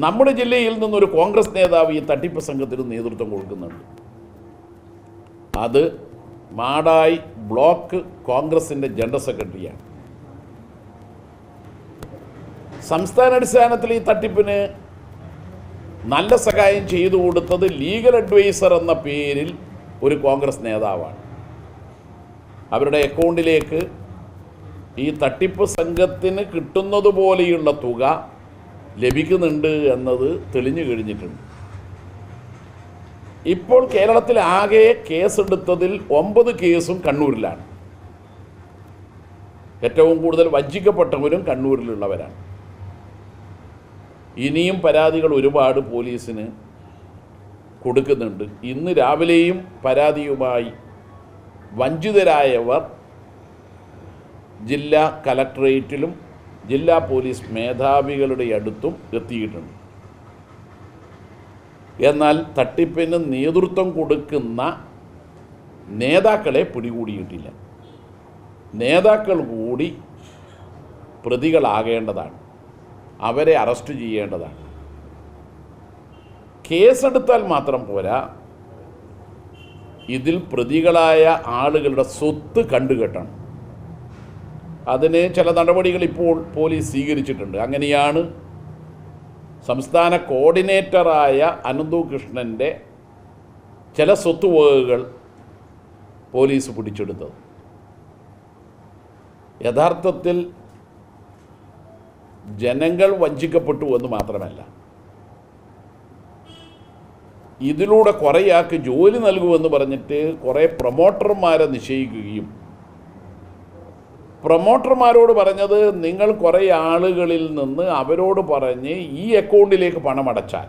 നമ്മുടെ ജില്ലയിൽ നിന്നൊരു കോൺഗ്രസ് നേതാവ് ഈ തട്ടിപ്പ് സംഘത്തിന് നേതൃത്വം കൊടുക്കുന്നുണ്ട്. അത് മാടായി ബ്ലോക്ക് കോൺഗ്രസിന്റെ ജനറൽ സെക്രട്ടറിയാണ്. സംസ്ഥാന അടിസ്ഥാനത്തിൽ ഈ തട്ടിപ്പിന് നല്ല സഹായം ചെയ്തു കൊടുത്തത് ലീഗൽ അഡ്വൈസർ എന്ന പേരിൽ ഒരു കോൺഗ്രസ് നേതാവാണ്. അവരുടെ അക്കൗണ്ടിലേക്ക് ഈ തട്ടിപ്പ് സംഘത്തിന് കിട്ടുന്നതുപോലെയുള്ള തുക ലഭിക്കുന്നുണ്ട് എന്നത് തെളിഞ്ഞു കഴിഞ്ഞിട്ടുണ്ട്. ഇപ്പോൾ കേരളത്തിൽ ആകെ കേസെടുത്തതിൽ ഒമ്പത് കേസും കണ്ണൂരിലാണ്. ഏറ്റവും കൂടുതൽ വഞ്ചിക്കപ്പെട്ടവരും കണ്ണൂരിലുള്ളവരാണ്. ഇനിയും പരാതികൾ ഒരുപാട് പോലീസിന് കൊടുക്കുന്നുണ്ട്. ഇന്ന് രാവിലെയും പരാതിയുമായി വഞ്ചിതരായവർ ജില്ലാ കലക്ടറേറ്റിലും ജില്ലാ പോലീസ് മേധാവികളുടെ അടുത്തും എത്തിയിട്ടുണ്ട്. എന്നാൽ തട്ടിപ്പിന് നേതൃത്വം കൊടുക്കുന്ന നേതാക്കളെ പിടികൂടിയിട്ടില്ല. നേതാക്കൾ കൂടി പ്രതികളാകേണ്ടതാണ്. അവരെ അറസ്റ്റ് ചെയ്യേണ്ടതാണ്. കേസെടുത്താൽ മാത്രം പോരാ. ഇതിൽ പ്രതികളായ ആളുകളുടെ സ്വത്ത് കണ്ടുകെട്ടണം. അതിന് ചില നടപടികൾ ഇപ്പോൾ പോലീസ് സ്വീകരിച്ചിട്ടുണ്ട്. അങ്ങനെയാണ് സംസ്ഥാന കോർഡിനേറ്ററായ അനന്തു കൃഷ്ണന്റെ ചില സ്വത്തുവകകൾ പോലീസ് പിടിച്ചെടുത്തത്. യഥാർത്ഥത്തിൽ ജനങ്ങൾ വഞ്ചിക്കപ്പെട്ടു എന്ന് മാത്രമല്ല. ഇതിലൂടെ കുറേയാൾക്ക് ജോലി നൽകുമെന്ന് പറഞ്ഞിട്ട് കുറേ പ്രൊമോട്ടർമാരെ നിശ്ചയിക്കുകയും പ്രൊമോട്ടർമാരോട് പറഞ്ഞത് നിങ്ങൾ കുറേ ആളുകളിൽ നിന്ന് അവരോട് പറഞ്ഞ് ഈ അക്കൗണ്ടിലേക്ക് പണം അടച്ചാൽ.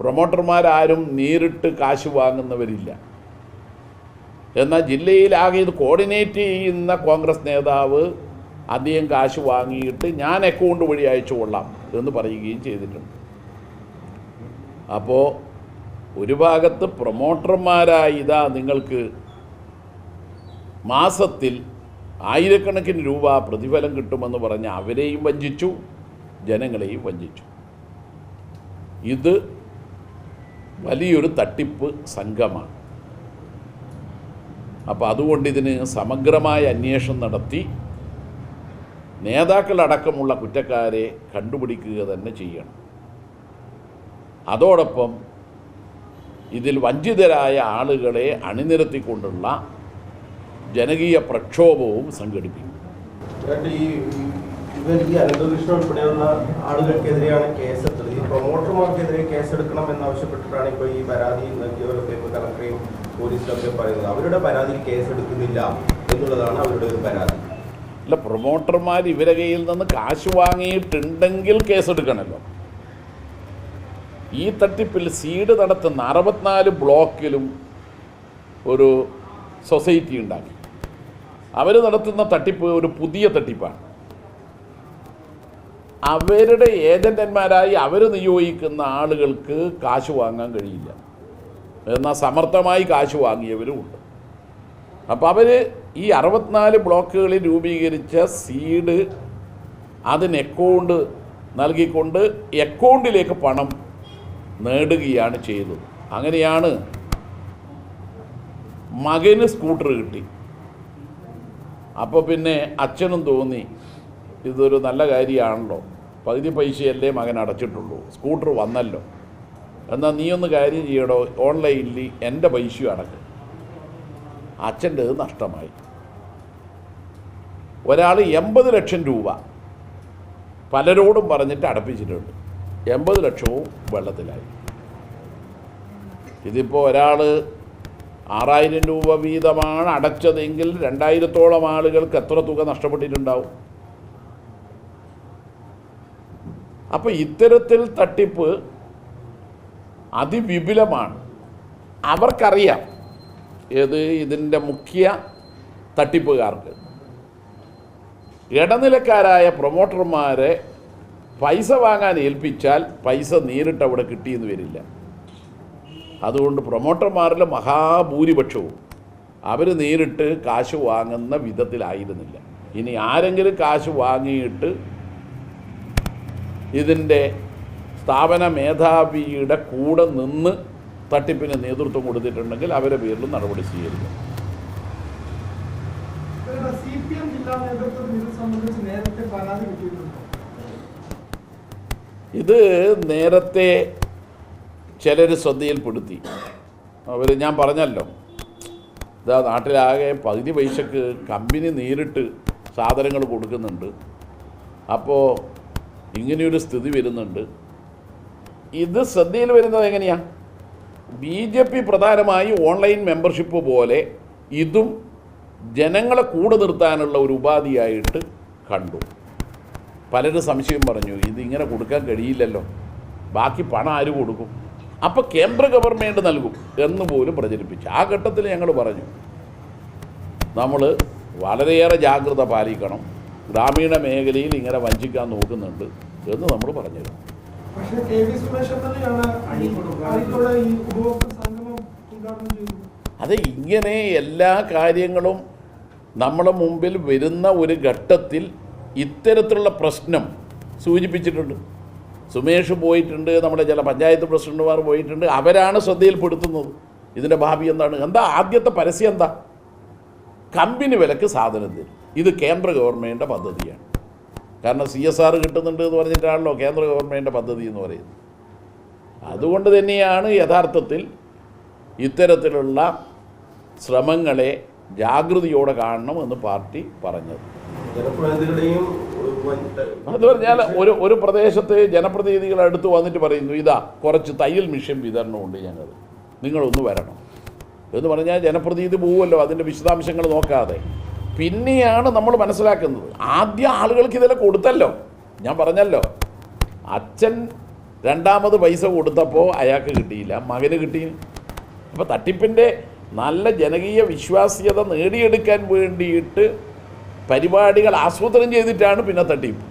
പ്രൊമോട്ടർമാരാരും നേരിട്ട് കാശ് വാങ്ങുന്നവരില്ല. എന്നാൽ ജില്ലയിലാകെ ഇത് കോർഡിനേറ്റ് ചെയ്യുന്ന കോൺഗ്രസ് നേതാവ് അധികം കാശ് വാങ്ങിയിട്ട് ഞാൻ അക്കൗണ്ട് വഴി അയച്ചു കൊള്ളാം എന്ന് പറയുകയും ചെയ്തിട്ടുണ്ട്. അപ്പോൾ ഒരു ഭാഗത്ത് പ്രൊമോട്ടർമാരായി ഇതാ നിങ്ങൾക്ക് മാസത്തിൽ ആയിരക്കണക്കിന് രൂപ പ്രതിഫലം കിട്ടുമെന്ന് പറഞ്ഞ് അവരെയും വഞ്ചിച്ചു ജനങ്ങളെയും വഞ്ചിച്ചു. ഇത് വലിയൊരു തട്ടിപ്പ് സംഘമാണ്. അപ്പോൾ അതുകൊണ്ട് ഇതിന് സമഗ്രമായ അന്വേഷണം നടത്തി നേതാക്കളടക്കമുള്ള കുറ്റക്കാരെ കണ്ടുപിടിക്കുക തന്നെ ചെയ്യണം. അതോടൊപ്പം ഇതിൽ വഞ്ചിതരായ ആളുകളെ അണിനിരത്തിക്കൊണ്ടുള്ള ജനകീയ പ്രക്ഷോഭവും സംഘടിപ്പിക്കും. ഈ ഇവർ ഈ അനന്തകൃഷ്ണൻ ഉൾപ്പെടെയുള്ള ആളുകൾക്കെതിരെയാണ് കേസെടുത്തത്. ഈ പ്രൊമോട്ടർമാർക്കെതിരെ കേസെടുക്കണം എന്നാവശ്യപ്പെട്ടിട്ടാണ് ഇപ്പോൾ ഈ പരാതി നൽകിയവരൊക്കെ ഇപ്പോൾ കളക്ടറേയും പോലീസിലൊക്കെ പറയുന്നത്. അവരുടെ പരാതിയിൽ കേസെടുക്കുന്നില്ല എന്നുള്ളതാണ് അവരുടെ ഒരു പരാതി. അല്ല പ്രൊമോട്ടർമാർ ഇവരെ കയ്യിൽ നിന്ന് കാശ് വാങ്ങിയിട്ടുണ്ടെങ്കിൽ കേസെടുക്കണമല്ലോ ഈ തട്ടിപ്പിൽ സീഡ് നടത്തുന്ന അറുപത്തിനാല് ബ്ലോക്കിലും ഒരു സൊസൈറ്റി ഉണ്ടാക്കി. അവർ നടത്തുന്ന തട്ടിപ്പ് ഒരു പുതിയ തട്ടിപ്പാണ്. അവരുടെ ഏജന്റന്മാരായി അവർ നിയോഗിക്കുന്ന ആളുകൾക്ക് കാശ് വാങ്ങാൻ കഴിയില്ല. എന്നാൽ സമർത്ഥമായി കാശ് വാങ്ങിയവരും ഉണ്ട്. അപ്പോൾ അവർ ഈ അറുപത്തിനാല് ബ്ലോക്കുകളിൽ രൂപീകരിച്ച സീഡ് അതിന് അക്കൗണ്ട് നൽകിക്കൊണ്ട് അക്കൗണ്ടിലേക്ക് പണം നേടുകയാണ് ചെയ്തത്. അങ്ങനെയാണ് മകന് സ്കൂട്ടർ കിട്ടി. അപ്പോൾ പിന്നെ അച്ഛനും തോന്നി ഇതൊരു നല്ല കാര്യമാണല്ലോ. പകുതി പൈസയല്ലേ മകൻ അടച്ചിട്ടുള്ളൂ. സ്കൂട്ടർ വന്നല്ലോ. എന്നാൽ നീ ഒന്ന് കാര്യം ചെയ്യടോ. ഓൺലൈനിൽ എന്റെ പൈസയും അടക്ക്. അച്ഛന്റെ നഷ്ടമായി. ഒരാൾ എൺപത് ലക്ഷം രൂപ പലരോടും പറഞ്ഞിട്ട് അടപ്പിച്ചിട്ടുണ്ട്. എൺപത് ലക്ഷവും വെള്ളത്തിലായി. ഇതിപ്പോൾ ഒരാൾ ആറായിരം രൂപ വീതമാണ് അടച്ചതെങ്കിൽ രണ്ടായിരത്തോളം ആളുകൾക്ക് എത്ര തുക നഷ്ടപ്പെട്ടിട്ടുണ്ടാവും? അപ്പോൾ ഇത്തരത്തിൽ തട്ടിപ്പ് അതിവിപുലമാണ്. അവർക്കറിയാം ഏത് ഇതിന്റെ മുഖ്യ തട്ടിപ്പുകാർക്ക്. ഇടനിലക്കാരായ പ്രൊമോട്ടർമാരെ പൈസ വാങ്ങാൻ ഏൽപ്പിച്ചാൽ പൈസ നേരിട്ട് അവിടെ കിട്ടിയെന്ന് വരില്ല. അതുകൊണ്ട് പ്രൊമോട്ടർമാരിൽ മഹാഭൂരിപക്ഷവും അവർ നേരിട്ട് കാശ് വാങ്ങുന്ന വിധത്തിലായിരുന്നില്ല. ഇനി ആരെങ്കിലും കാശ് വാങ്ങിയിട്ട് ഇതിന്റെ സ്ഥാപന മേധാവിയുടെ കൂടെ നിന്ന് തട്ടിപ്പിന് നേതൃത്വം കൊടുത്തിട്ടുണ്ടെങ്കിൽ അവരെ പേരിലും നടപടി സ്വീകരിക്കും. ഇത് നേരത്തെ പരാതി കിട്ടിയിട്ടുണ്ടോ ഇത് നേരത്തെ ചിലർ ശ്രദ്ധയിൽപ്പെടുത്തി അവർ ഞാൻ പറഞ്ഞല്ലോ. ഇതാ നാട്ടിലാകെ പകുതി പൈസക്ക് കമ്പനി നേരിട്ട് സാധനങ്ങൾ കൊടുക്കുന്നുണ്ട്. അപ്പോൾ ഇങ്ങനെയൊരു സ്ഥിതി വരുന്നുണ്ട്. ഇത് ശ്രദ്ധയിൽ വരുന്നത് എങ്ങനെയാണ് ബി ജെ പി പ്രധാനമായി ഓൺലൈൻ മെമ്പർഷിപ്പ് പോലെ ഇതും ജനങ്ങളെ കൂടെ നിർത്താനുള്ള ഒരു ഉപാധിയായിട്ട് കണ്ടു. പലരും സംശയം പറഞ്ഞു ഇതിങ്ങനെ കൊടുക്കാൻ കഴിയില്ലല്ലോ. ബാക്കി പണം ആര് കൊടുക്കും? അപ്പോൾ കേന്ദ്ര ഗവൺമെന്റ് നൽകും എന്ന് പോലും പ്രചരിപ്പിച്ചു. ആ ഘട്ടത്തിൽ ഞങ്ങൾ പറഞ്ഞു നമ്മൾ വളരെയേറെ ജാഗ്രത പാലിക്കണം. ഗ്രാമീണ മേഖലയിൽ ഇങ്ങനെ വഞ്ചിക്കാൻ നോക്കുന്നുണ്ട് എന്ന് നമ്മൾ പറഞ്ഞിരുന്നു. അത് ഇങ്ങനെ എല്ലാ കാര്യങ്ങളും നമ്മുടെ മുമ്പിൽ വരുന്ന ഒരു ഘട്ടത്തിൽ ഇത്തരത്തിലുള്ള പ്രശ്നം സൂചിപ്പിച്ചിട്ടുണ്ട്. സുമേഷ് പോയിട്ടുണ്ട് നമ്മുടെ ചില പഞ്ചായത്ത് പ്രസിഡന്റുമാർ പോയിട്ടുണ്ട് അവരാണ് ശ്രദ്ധയിൽപ്പെടുത്തുന്നത്. ഇതിന്റെ ഭാവി എന്താണ്? എന്താ? ആദ്യത്തെ പരസ്യം എന്താ? കമ്പനി വിലക്ക് സാധനം തരും. ഇത് കേന്ദ്ര ഗവൺമെന്റിന്റെ പദ്ധതിയാണ്. കാരണം സി എസ് ആർ കിട്ടുന്നുണ്ട് എന്ന് പറഞ്ഞിട്ടാണല്ലോ കേന്ദ്ര ഗവൺമെന്റിന്റെ പദ്ധതി എന്ന് പറയുന്നത്. അതുകൊണ്ട് തന്നെയാണ് യഥാർത്ഥത്തിൽ ഇത്തരത്തിലുള്ള ശ്രമങ്ങളെ ജാഗ്രതയോടെ കാണണം എന്ന് പാർട്ടി പറഞ്ഞത്. ജനപ്രതിനിധികളുടെയും അത് പറഞ്ഞാൽ ഒരു ഒരു പ്രദേശത്ത് ജനപ്രതിനിധികൾ അടുത്ത് വന്നിട്ട് പറയുന്നു ഇതാ കുറച്ച് തയ്യൽ മിഷൻ വിതരണമുണ്ട് ഞങ്ങൾ നിങ്ങളൊന്ന് വരണം. എന്ന് പറഞ്ഞാൽ ജനപ്രതിനിധി പോവുമല്ലോ അതിന്റെ വിശദാംശങ്ങൾ നോക്കാതെ. പിന്നെയാണ് നമ്മൾ മനസ്സിലാക്കുന്നത് ആദ്യം ആളുകൾക്ക് ഇതെല്ലാം കൊടുത്തല്ലോ. ഞാൻ പറഞ്ഞല്ലോ അച്ഛൻ രണ്ടാമത് പൈസ കൊടുത്തപ്പോൾ അയാൾക്ക് കിട്ടിയില്ല മകന് കിട്ടി. അപ്പോൾ തട്ടിപ്പിന്റെ നല്ല ജനകീയ വിശ്വാസ്യത നേടിയെടുക്കാൻ വേണ്ടിയിട്ട് പരിപാടികൾ ആസൂത്രണം ചെയ്തിട്ടാണ് പിന്നെ തട്ടിപ്പ്.